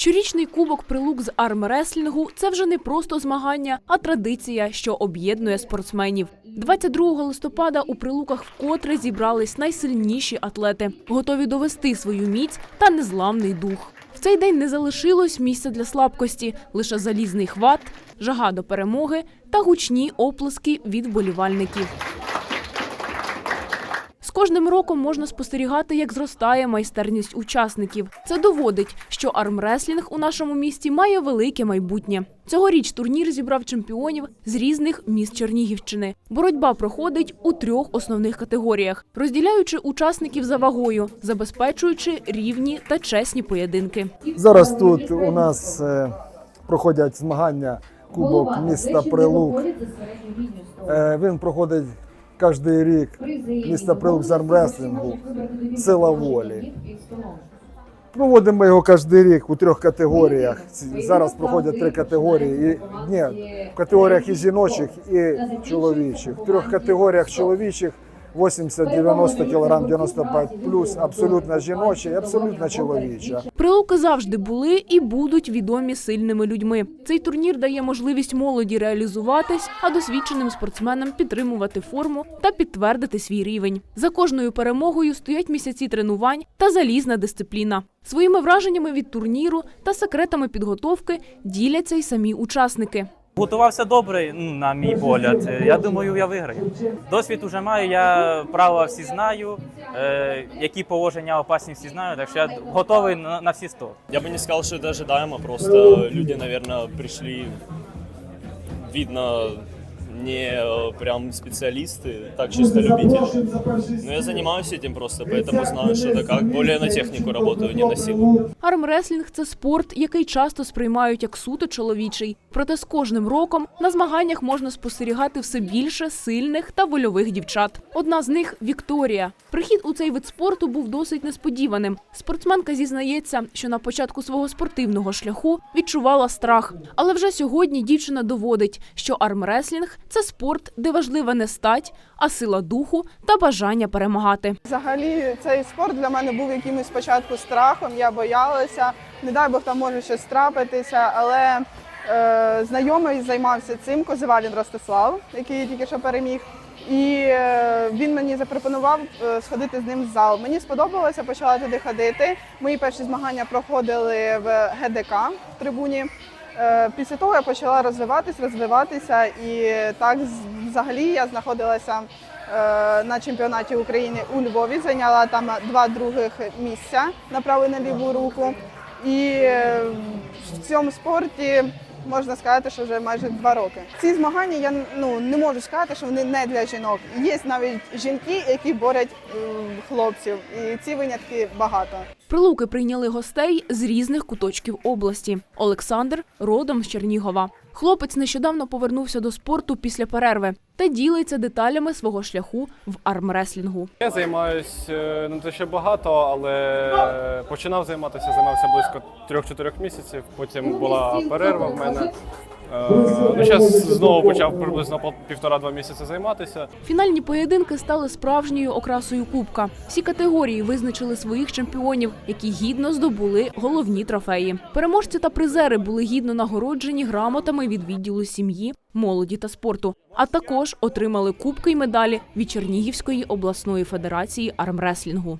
Щорічний кубок прилук з армреслінгу – це вже не просто змагання, а традиція, що об'єднує спортсменів. 22 листопада у прилуках вкотре зібрались найсильніші атлети, готові довести свою міць та незламний дух. В цей день не залишилось місця для слабкості, лише залізний хват, жага до перемоги та гучні оплески від вболівальників. З кожним роком можна спостерігати, як зростає майстерність учасників. Це доводить, що армреслінг у нашому місті має велике майбутнє. Цьогоріч турнір зібрав чемпіонів з різних міст Чернігівщини. Боротьба проходить у трьох основних категоріях, розділяючи учасників за вагою, забезпечуючи рівні та чесні поєдинки. Зараз тут у нас е, проходять змагання Кубок міста Прилук. Е, Він проходить кожен рік міста Прилук з армреслінгу Сила волі. Проводимо його кожен рік у трьох категоріях. Зараз проходять три категорії. І, ні, в категоріях і жіночих, і чоловічих. В трьох категоріях чоловічих 80-90 кг, 95 плюс, абсолютно жіноча і абсолютно чоловіча. Прилуки завжди були і будуть відомі сильними людьми. Цей турнір дає можливість молоді реалізуватись, а досвідченим спортсменам підтримувати форму та підтвердити свій рівень. За кожною перемогою стоять місяці тренувань та залізна дисципліна. Своїми враженнями від турніру та секретами підготовки діляться й самі учасники. Готувався добре, ну, на мій погляд. Я думаю, я виграю. Досвід уже маю, я правила всі знаю, е, які положення опасні всі знаю, так що я готовий на, всі 100. Я би не сказав, що це ожидаемо, просто люди, мабуть, прийшли видно, не э, прям специалисты, так чисто любители. Но я занимаюсь этим просто, поэтому знаю, что это как. Более на технику работаю, не на силу. Армреслінг це спорт, який часто сприймають як суто чоловічий. Проте з кожним роком на змаганнях можна спостерігати все більше сильних та вольових дівчат. Одна з них Вікторія. Прихід у цей вид спорту був досить несподіваним. Спортсменка зізнається, що на початку свого спортивного шляху відчувала страх. Але вже сьогодні дівчина доводить, що армреслінг це спорт, де важлива не стать, а сила духу та бажання перемагати. Взагалі, цей спорт для мене був якимось спочатку страхом. Я боялася, не дай Бог там може щось трапитися, але е, знайомий займався цим Козивалін Ростислав, який тільки що переміг. І е, він мені запропонував е, сходити з ним в зал. Мені сподобалося, почала туди ходити. Мої перші змагання проходили в ГДК в трибуні. Е, Після того я почала розвиватись, розвиватися, і так взагалі я знаходилася е, на чемпіонаті України у Львові, зайняла там два других місця на праву на ліву руку. І е, в цьому спорті можна сказати, що вже майже два роки. Ці змагання я ну не можу сказати, що вони не для жінок. Є навіть жінки, які борять хлопців, і ці винятки багато. Прилуки прийняли гостей з різних куточків області. Олександр родом з Чернігова. Хлопець нещодавно повернувся до спорту після перерви та ділиться деталями свого шляху в армреслінгу. Я займаюсь е, не те ще багато, але починав займатися, займався близько 3-4 місяців. Потім була перерва в мене. Е, Ну, зараз знову почав приблизно півтора-два місяці займатися. Фінальні поєдинки стали справжньою окрасою кубка. Всі категорії визначили своїх чемпіонів, які гідно здобули головні трофеї. Переможці та призери були гідно нагороджені грамотами від відділу сім'ї, молоді та спорту, а також отримали кубки й медалі від Чернігівської обласної федерації армреслінгу.